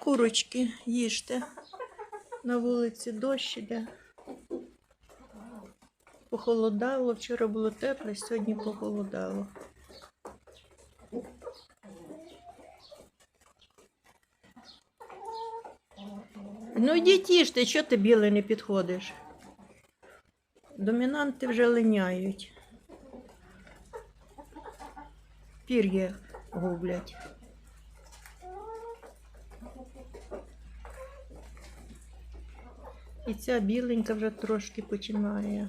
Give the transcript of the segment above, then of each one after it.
Курочки, їжте. На вулиці дощ іде. Похолодало, вчора було тепло, сьогодні похолодало. Ну йдіть їжте, що ти білий не підходиш? Домінанти вже линяють. Пір'я гублять. І ця біленька вже трошки починає.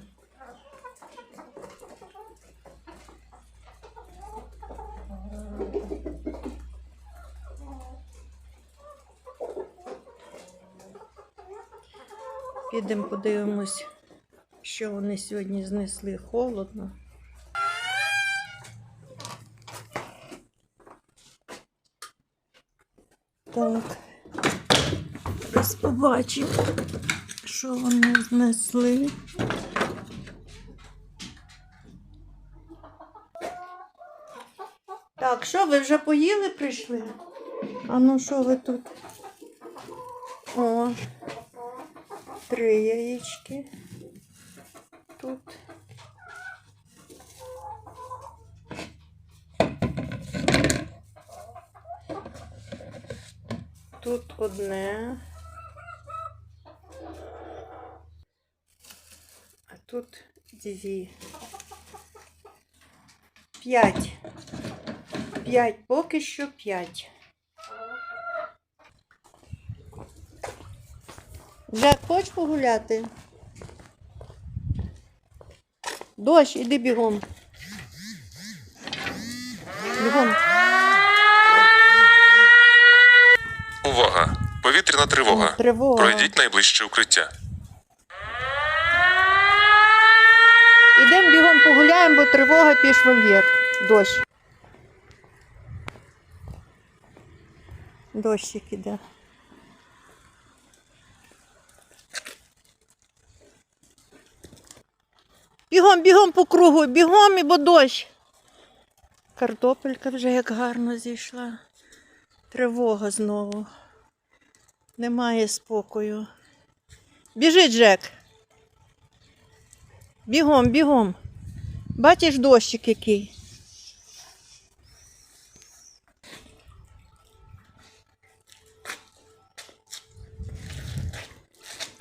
Підемо подивимось, що вони сьогодні знесли холодно. Так, побачимо, що вони знесли. Так, що ви вже поїли прийшли? А ну що ви тут? О, три яєчки. Тут. Тут одне. Тут дві. П'ять. П'ять, поки що п'ять. Жак, хочеш погуляти? Дощ, іди бігом. Бігом. Увага! Повітряна тривога. Тривога. Пройдіть найближче укриття. Ідемо бігом погуляємо, бо тривога пішла вверх. Дощ. Дощик іде. Бігом, бігом по кругу, бігом, бо дощ. Картопелька вже як гарно зійшла. Тривога знову. Немає спокою. Біжить, Джек. Бігом, бігом. Бачиш дощик який.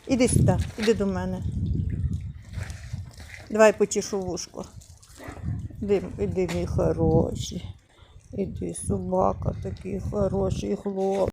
Іди сюди, іди до мене. Давай почешу вушко. Іди, іди, мій хороший. Іди, собака такий хороший хлоп.